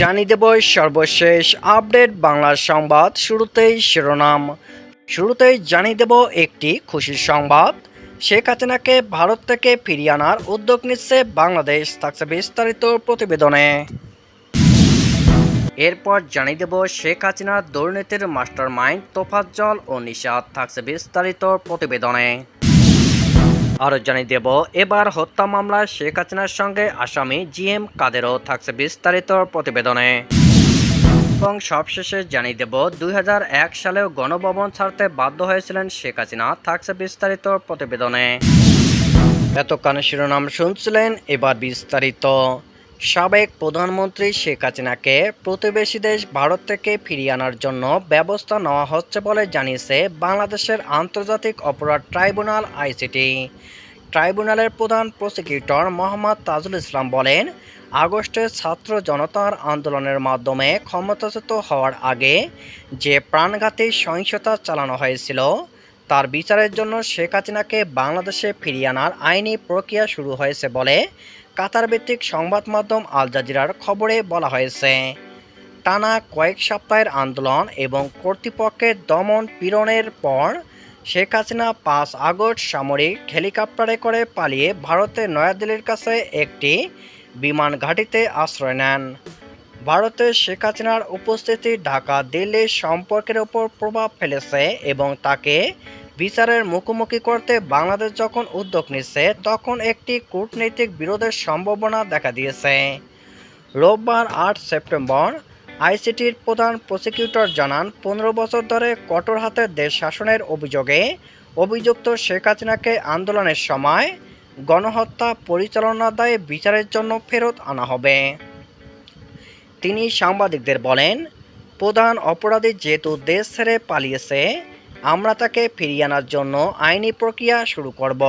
জানিয়ে দেব সর্বশেষ আপডেট বাংলা সংবাদ শুরুতেই শিরোনাম। শুরুতেই জানিয়ে দেব একটি খুশির সংবাদ। শেখ হাসিনাকে ভারত থেকে ফিরিয়ে আনার উদ্যোগ নিচ্ছে বাংলাদেশ, থাকছে বিস্তারিত প্রতিবেদনে। এরপর জানিয়ে দেব শেখ হাসিনার দুর্নীতির মাস্টার মাইন্ড তোফাজ্জল ও নিষাদ, থাকছে বিস্তারিত প্রতিবেদনে। আরও জানিয়ে দেব, এবার হত্যা মামলা শেখ হাসিনার সঙ্গে আসামি জি এম কাদেরও থাকছে বিস্তারিত প্রতিবেদনে। এবং সবশেষে জানিয়ে দেব, দুই সালেও গণভবন ছাড়তে বাধ্য হয়েছিলেন শেখ হাসিনা, থাকছে বিস্তারিত প্রতিবেদনে। এতক্ষণ শিরোনাম শুনছিলেন এবার বিস্তারিত। সাবেক প্রধানমন্ত্রী শেখ হাসিনাকে প্রতিবেশী দেশ ভারত থেকে ফিরিয়ে আনার জন্য ব্যবস্থা নেওয়া হচ্ছে বলে জানিয়েছে বাংলাদেশের আন্তর্জাতিক অপরাধ ট্রাইব্যুনাল আইসিটি। ট্রাইব্যুনালের প্রধান প্রসিকিউটর মোহাম্মদ তাজুল ইসলাম বলেন, আগস্টে ছাত্র জনতার আন্দোলনের মাধ্যমে ক্ষমতাচ্যুত হওয়ার আগে যে প্রাণঘাতী সহিংসতা চালানো হয়েছিল তার বিচারের জন্য শেখ হাসিনাকে বাংলাদেশে ফিরিয়ে আনার আইনি প্রক্রিয়া শুরু হয়েছে বলে কাতার ভিত্তিক সংবাদ মাধ্যম আল জাজিরার খবরে বলা হয়েছে। টানা কয়েক সপ্তাহের আন্দোলন এবং কর্তৃপক্ষের দমন পীড়নের পর শেখ হাসিনা পাঁচ আগস্ট সামরিক হেলিকপ্টারে করে পালিয়ে ভারতের নয়াদিল্লির কাছে একটি বিমান ঘাঁটিতে আশ্রয় নেন। ভারতে শেখ হাসিনার উপস্থিতি ঢাকা দিল্লির সম্পর্কের ওপর প্রভাব ফেলেছে এবং তাকে বিচারের মুখোমুখি করতে বাংলাদেশ যখন উদ্যোগ নিচ্ছে, তখন একটি কূটনৈতিক বিরোধের সম্ভাবনা দেখা দিয়েছে। রোববার আট সেপ্টেম্বর, আইসিটির প্রধান প্রসিকিউটর জানান, পনেরো বছর ধরে কঠোর হাতে দেশ শাসনের অভিযোগে অভিযুক্ত শেখ হাসিনাকে আন্দোলনের সময় গণহত্যা পরিচালনার দায়ে বিচারের জন্য ফেরত আনা হবে। তিনি সাংবাদিকদের বলেন, প্রধান অপরাধী যেহেতু দেশ ছেড়ে পালিয়েছে আমরা তাকে ফিরিয়ে আনার জন্য আইনি প্রক্রিয়া শুরু করব।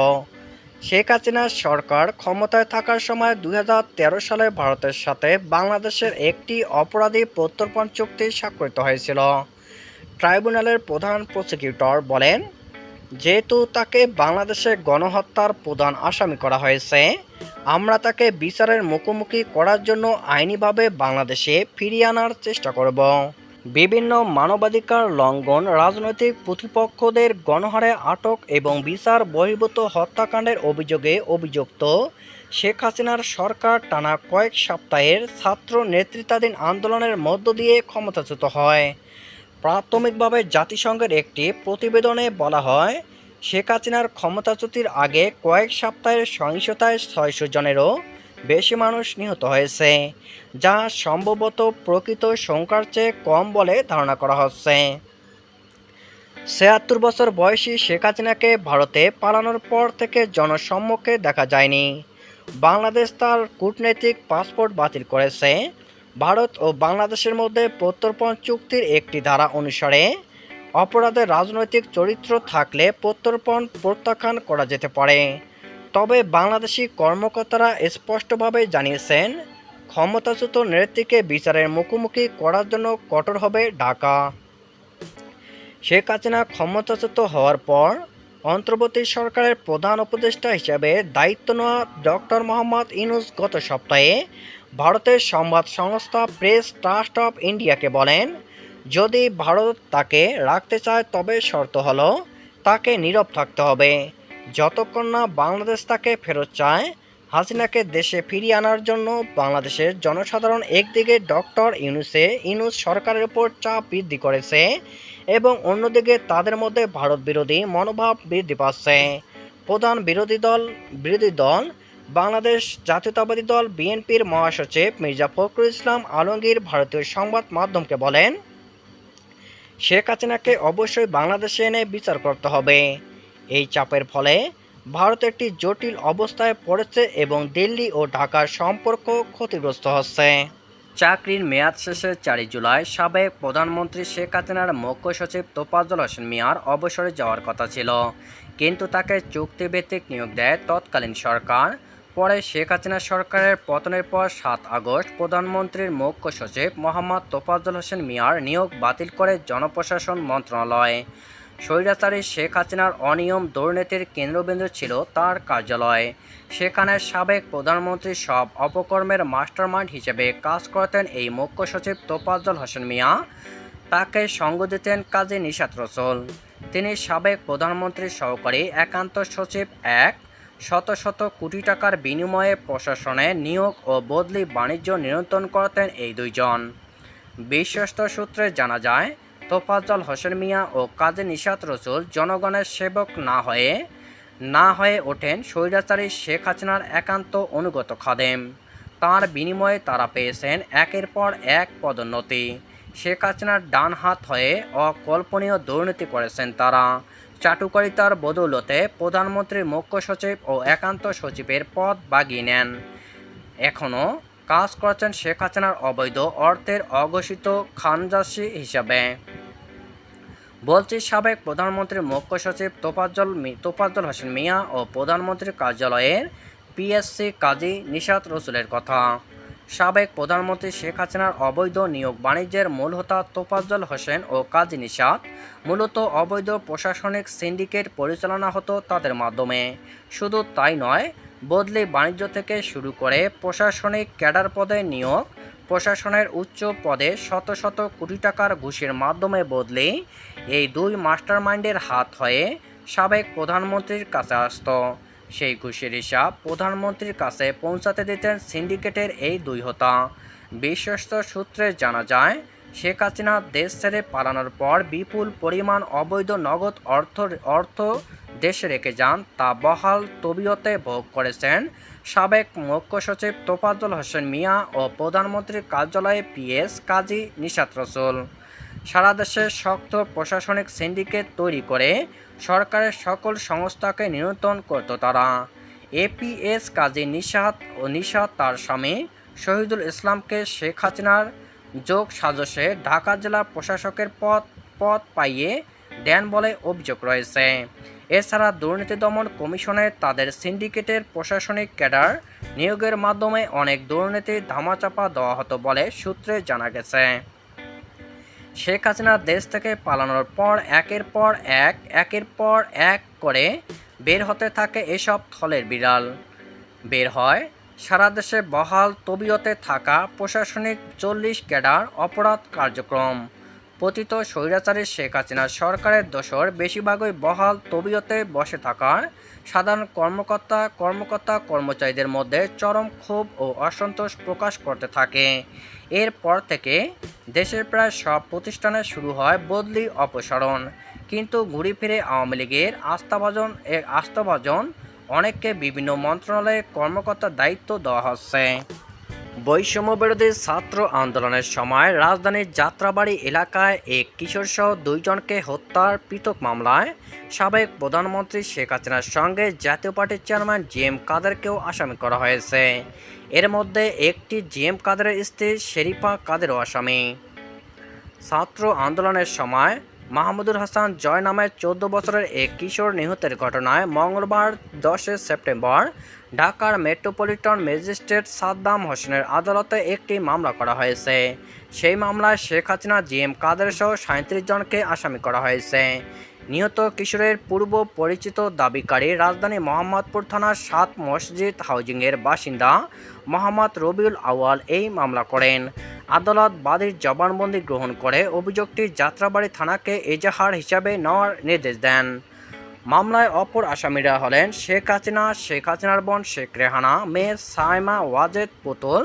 শেখ হাসিনার সরকার ক্ষমতায় থাকার সময় দু হাজার তেরো সালে ভারতের সাথে বাংলাদেশের একটি অপরাধী প্রত্যর্পণ চুক্তি স্বাক্ষরিত হয়েছিল। ট্রাইব্যুনালের প্রধান প্রসিকিউটর বলেন, যেহেতু তাকে বাংলাদেশে গণহত্যার প্রধান আসামি করা হয়েছে, আমরা তাকে বিচারের মুখোমুখি করার জন্য আইনিভাবে বাংলাদেশে ফিরিয়ে আনার চেষ্টা করব। বিভিন্ন মানবাধিকার লঙ্ঘন, রাজনৈতিক প্রতিপক্ষদের গণহারে আটক এবং বিচার বহির্ভূত হত্যাকাণ্ডের অভিযোগে অভিযুক্ত শেখ হাসিনার সরকার টানা কয়েক সপ্তাহের ছাত্র নেতৃত্বাধীন আন্দোলনের মধ্য দিয়ে ক্ষমতাচ্যুত হয়। প্রাথমিকভাবে জাতিসংঘের একটি প্রতিবেদনে বলা হয়, শেখ হাসিনার ক্ষমতাচ্যুতির আগে কয়েক সপ্তাহের সহিংসতায় ছয়শো জনেরও বেশি মানুষ নিহত হয়েছে, যা সম্ভবত প্রকৃত সংখ্যার চেয়ে কম বলে ধারণা করা হচ্ছে। ছিয়াত্তর বছর বয়সী শেখ হাসিনাকে ভারতে পালানোর পর থেকে জনসম্মুখে দেখা যায়নি। বাংলাদেশ তার কূটনৈতিক পাসপোর্ট বাতিল করেছে। ভারত ও বাংলাদেশের মধ্যে প্রত্যর্পণ চুক্তির একটি ধারা অনুসারে অপরাধের রাজনৈতিক চরিত্র থাকলে প্রত্যর্পণ প্রত্যাখ্যান করা যেতে পারে। তবে বাংলাদেশি কর্মকর্তারা স্পষ্টভাবে জানিয়েছেন, ক্ষমতাচ্যুত নেত্রীকে বিচারের মুখোমুখি করার জন্য কঠোর হবে ঢাকা। শেখ হাসিনা ক্ষমতাচ্যুত হওয়ার পর অন্তর্বর্তী সরকারের প্রধান উপদেষ্টা হিসেবে দায়িত্ব নেওয়া ডক্টর মোহাম্মদ ইনুস গত সপ্তাহে ভারতের সংবাদ সংস্থা প্রেস ট্রাস্ট অফ ইন্ডিয়াকে বলেন, যদি ভারত তাকে রাখতে চায় তবে শর্ত হলো তাকে নীরব থাকতে হবে। যতক্ষণ না বাংলাদেশ তাকে ফেরত চায়, হাসিনাকে দেশে ফিরিয়ে আনার জন্য বাংলাদেশের জনসাধারণ একদিকে ডক্টর ইউনুসে ইউনুস সরকারের উপর চাপ বৃদ্ধি করেছে এবং অন্যদিকে তাদের মধ্যে ভারত বিরোধী মনোভাব বৃদ্ধি পাচ্ছে। প্রধান বিরোধী দল বিরোধী দল, বাংলাদেশ জাতীয়তাবাদী দল, বিএনপির মহাসচিব মির্জা ফখরুল ইসলাম আলমগীর ভারতীয় সংবাদ মাধ্যমকে বলেন, শেখ হাসিনাকে অবশ্যই বাংলাদেশে এনে বিচার করতে হবে। এই চাপের ফলে ভারত একটি জটিল অবস্থায় পড়েছে এবং দিল্লি ও ঢাকার সম্পর্ক ক্ষতিগ্রস্ত হচ্ছে। চাকরির মেয়াদ শেষে চারই জুলাই সাবেক প্রধানমন্ত্রী শেখ হাসিনার মুখ্য সচিব তোফাজ্জল হোসেন মিয়ার অবসরে যাওয়ার কথা ছিল। কিন্তু তাকে চুক্তিভিত্তিক নিয়োগ দেয় তৎকালীন সরকার। পরে শেখ হাসিনা সরকারের পতনের পর সাত আগস্ট প্রধানমন্ত্রীর মুখ্য সচিব মোহাম্মদ তোফাজ্জল হোসেন মিয়ার নিয়োগ বাতিল করে জনপ্রশাসন মন্ত্রণালয়। স্বৈরাচারী শেখ হাসিনার অনিয়ম দুর্নীতির কেন্দ্রবিন্দু ছিল তার কার্যালয়। সেখানে সাবেক প্রধানমন্ত্রী সব অপকর্মের মাস্টারমাইন্ড হিসেবে কাজ করতেন এই মুখ্য সচিব তোফাজ্জল হোসেন মিয়া। তাকে সঙ্গ দিতেন কাজী নিশাত রসুল। তিনি সাবেক প্রধানমন্ত্রীর সহকারী একান্ত সচিব এক। শত শত কোটি টাকার বিনিময়ে প্রশাসনে নিয়োগ ও বদলি বাণিজ্য নিয়ন্ত্রণ করতেন এই দুইজন। বিশ্বস্ত সূত্রে জানা যায় তোফাজ্জল, হোসেন মিয়া ও কাজী নিশাত রসুল জনগণের সেবক না হয়ে না হয়ে ওঠেন স্বৈরাচারী শেখ হাসিনার একান্ত অনুগত খাদেম। তার বিনিময়ে তারা পেয়েছেন একের পর এক পদোন্নতি। শেখ হাসিনার ডান হাত হয়ে অকল্পনীয় দুর্নীতি করেছেন তারা। চাটুকারিতার বদৌলতে প্রধানমন্ত্রীর মুখ্য সচিব ও একান্ত সচিবের পদ বাগিয়ে নেন। এখনও কাজ করছেন শেখ হাসিনার অবৈধ অর্থের অঘোষিত খানজাসি হিসাবে। বলছি সাবেক প্রধানমন্ত্রীর মুখ্য সচিব তোফাজ্জল তোফাজ্জল হোসেন মিয়া ও প্রধানমন্ত্রীর কার্যালয়ের পিএসসি কাজী নিশাত রসুলের কথা। সাবেক প্রধানমন্ত্রী শেখ হাসিনার অবৈধ নিয়োগ বাণিজ্যের মূল হোতা তোফাজ্জল হোসেন ও কাজী নিশাত, মূলত অবৈধ প্রশাসনিক সিন্ডিকেট পরিচালনা হতো তাদের মাধ্যমে। শুধু তাই নয়, বদলি বাণিজ্য থেকে শুরু করে প্রশাসনিক ক্যাডার পদে নিয়োগ প্রশাসনের উচ্চ পদে শত শত কোটি টাকার ঘুষের মাধ্যমে বদলে এই দুই মাস্টারমাইন্ডের হাত হয়ে সাবেক প্রধানমন্ত্রীর কাছে আসত। সেই ঘুষের হিসাব প্রধানমন্ত্রীর কাছে পৌঁছাতে দিতেন সিন্ডিকেটের এই দুই হোতা। বিশ্বস্ত সূত্রে জানা যায়, শেখ হাসিনা দেশ ছেড়ে পালানোর পর বিপুল পরিমাণ অবৈধ নগদ অর্থ অর্থ দেশে রেখে যান তা বহাল তবিয়তে ভোগ করেছেন সাবেক মুখ্য সচিব তোফাজ্জল হোসেন মিয়া ও প্রধানমন্ত্রীর কার্যালয়ে পিএস কাজী নিশাত রসুল। সারা দেশে শক্ত প্রশাসনিক সিন্ডিকেট তৈরি করে সরকারের সকল সংস্থাকে নিয়ন্ত্রণ করত তারা। এপিএস কাজী নিশাত ও নিশাত তার স্বামী শহীদুল ইসলামকে শেখ হাসিনার যোগ সাজসে ঢাকা জেলা প্রশাসকের পদ পদ পাইয়ে দেন বলে অভিযোগ রয়েছে। এছাড়া দুর্নীতি দমন কমিশনে তাদের সিন্ডিকেটের প্রশাসনিক ক্যাডার নিয়োগের মাধ্যমে অনেক দুর্নীতি ধামাচাপা দেওয়া হতো বলে সূত্রে জানা গেছে। শেখ হাসিনা দেশ থেকে পালানোর পর একের পর এক, একের পর এক করে বের হতে থাকে এসব থলের বিড়াল। বের হয়, সারা দেশে বহাল তবিয়তে থাকা প্রশাসনিক চল্লিশ ক্যাডার অপরাধ কার্যক্রম। পতিত স্বৈরাচারী শেখ হাসিনা সরকারের দোসর বেশিরভাগই বহাল তবিয়তে বসে থাকার সাধারণ কর্মকর্তা কর্মকর্তা, কর্মচারীদের মধ্যে চরম ক্ষোভ ও অসন্তোষ প্রকাশ করতে থাকে। এরপর থেকে দেশের প্রায় সব প্রতিষ্ঠানে শুরু হয় বদলি অপসারণ। কিন্তু ঘুরে ফিরে আওয়ামী লীগের আস্থাভাজন আস্থাভাজন অনেককে বিভিন্ন মন্ত্রণালয়ে কর্মকর্তার দায়িত্ব দেওয়া হচ্ছে। বৈষম্য বিরোধী ছাত্র আন্দোলনের সময় রাজধানীর যাত্রাবাড়ি এলাকায় এক কিশোরসহ দুইজনকে হত্যার পৃথক মামলায় সাবেক প্রধানমন্ত্রী শেখ হাসিনার সঙ্গে জাতীয় পার্টির চেয়ারম্যান জি এম কাদেরকেও আসামি করা হয়েছে। এর মধ্যে একটি জি এম কাদেরের স্ত্রী শেরিফা কাদেরও আসামি। ছাত্র আন্দোলনের সময় মাহমুদুল হাসান জয় নামের চোদ্দ বছরের এক কিশোর নিহতের ঘটনায় মঙ্গলবার দশই সেপ্টেম্বর ঢাকার মেট্রোপলিটন ম্যাজিস্ট্রেট সাদ্দাম হোসেনের আদালতে একটি মামলা করা হয়েছে। সেই মামলায় শেখ হাসিনা, জি এম কাদের সহ সাঁত্রিশ জনকে আসামি করা হয়েছে। নিহত কিশোরের পূর্ব পরিচিত দাবিকারী রাজধানী মোহাম্মদপুর থানার সাত মসজিদ হাউজিংয়ের বাসিন্দা মোহাম্মদ রবিউল আওয়াল এই মামলা করেন। আদালত বাদীর জবানবন্দি গ্রহণ করে অভিযোগটি যাত্রাবাড়ি থানাকে এজাহার হিসাবে নেওয়ার নির্দেশ দেন। মামলায় অপর আসামিরা হলেন শেখ হাসিনা, শেখ হাসিনার বোন শেখ রেহানা, মেয়ে সাইমা ওয়াজেদ পুতুল,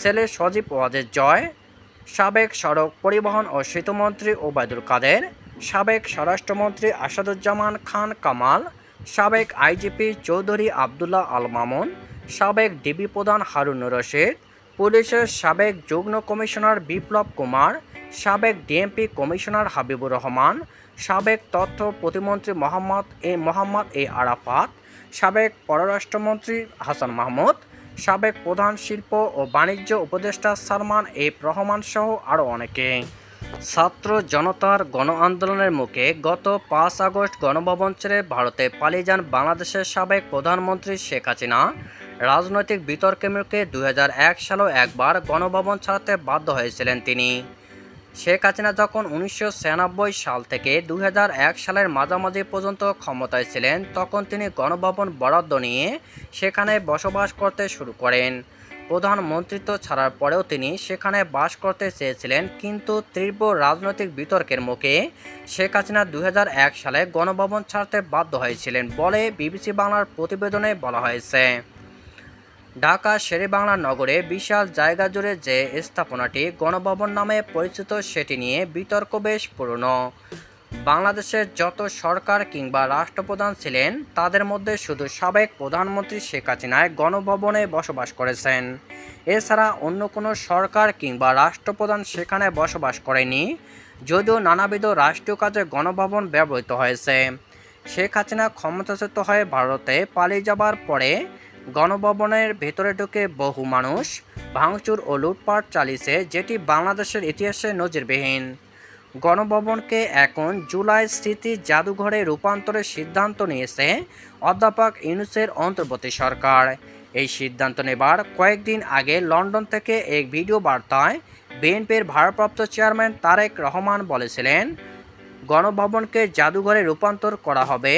ছেলে সজীব ওয়াজেদ জয়, সাবেক সড়ক পরিবহন ও সেতুমন্ত্রী ওবায়দুল কাদের সাবেক স্বরাষ্ট্রমন্ত্রী আসাদুজ্জামান খান কামাল, সাবেক আইজিপি চৌধুরী আবদুল্লাহ আল মামুন, সাবেক ডিবি প্রধান হারুন রশিদ, পুলিশের সাবেক যুগ্ম কমিশনার বিপ্লব কুমার, সাবেক ডিএমপি কমিশনার হাবিবুর রহমান, সাবেক তথ্য প্রতিমন্ত্রী মোহাম্মদ এ মোহাম্মদ এ আরাফাত, সাবেক পররাষ্ট্রমন্ত্রী হাসান মাহমুদ, সাবেক প্রধান শিল্প ও বাণিজ্য উপদেষ্টা সালমান এ রহমান সহ আরও অনেকে। ছাত্র জনতার গণ আন্দোলনের মুখে গত পাঁচ আগস্ট গণভবন ছেড়ে ভারতে পালিয়ে যান বাংলাদেশের সাবেক প্রধানমন্ত্রী শেখ হাসিনা। রাজনৈতিক বিতর্কের মুখে দুই সালেও একবার গণভবন ছাড়তে বাধ্য হয়েছিলেন তিনি। শেখ হাসিনা যখন উনিশশো সাল থেকে দু হাজার এক সালের মাঝামাঝি পর্যন্ত ক্ষমতায় ছিলেন, তখন তিনি গণভবন বরাদ্দ নিয়ে সেখানে বসবাস করতে শুরু করেন। প্রধানমন্ত্রিত্ব ছাড়ার পরেও তিনি সেখানে বাস করতে চেয়েছিলেন, কিন্তু তীব্র রাজনৈতিক বিতর্কের মুখে শেখ হাসিনা দু হাজার এক সালে গণভবন ছাড়তে বাধ্য হয়েছিলেন বলে বিবিসি বাংলার প্রতিবেদনে বলা হয়েছে। ঢাকা শেরেবাংলা নগরে বিশাল জায়গা জুড়ে যে স্থাপনাটি গণভবন নামে পরিচিত, সেটি নিয়ে বিতর্ক বেশ পুরনো। বাংলাদেশের যত সরকার কিংবা রাষ্ট্রপ্রধান ছিলেন, তাদের মধ্যে শুধু সাবেক প্রধানমন্ত্রী শেখ হাসিনায় গণভবনে বসবাস করেছেন। এছাড়া অন্য কোনো সরকার কিংবা রাষ্ট্রপ্রধান সেখানে বসবাস করেনি, যদিও নানাবিধ রাষ্ট্রীয় কাজে গণভবন ব্যবহৃত হয়েছে। শেখ হাসিনা ক্ষমতাচ্যুত হয়ে ভারতে পালিয়ে যাবার পরে গণভবনের ভেতরে ঢুকে বহু মানুষ ভাঙচুর ও লুটপাট চালিয়েছে, যেটি বাংলাদেশের ইতিহাসে নজিরবিহীন। গণভবনকে এখন জুলাই স্মৃতি জাদুঘরে রূপান্তরের সিদ্ধান্ত নিয়েছে অধ্যাপক ইউনুসের অন্তর্বর্তী সরকার। এই সিদ্ধান্ত নেবার কয়েকদিন আগে লন্ডন থেকে এক ভিডিও বার্তায় বিএনপির ভারপ্রাপ্ত চেয়ারম্যান তারেক রহমান বলেছিলেন, গণভবনকে জাদুঘরে রূপান্তর করা হবে,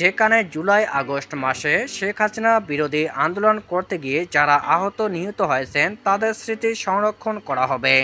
যেখানে জুলাই আগস্ট মাসে শেখ হাসিনা বিরোধী আন্দোলন করতে গিয়ে যারা আহত নিহত হয়েছেন তাদের স্মৃতি সংরক্ষণ করা হবে।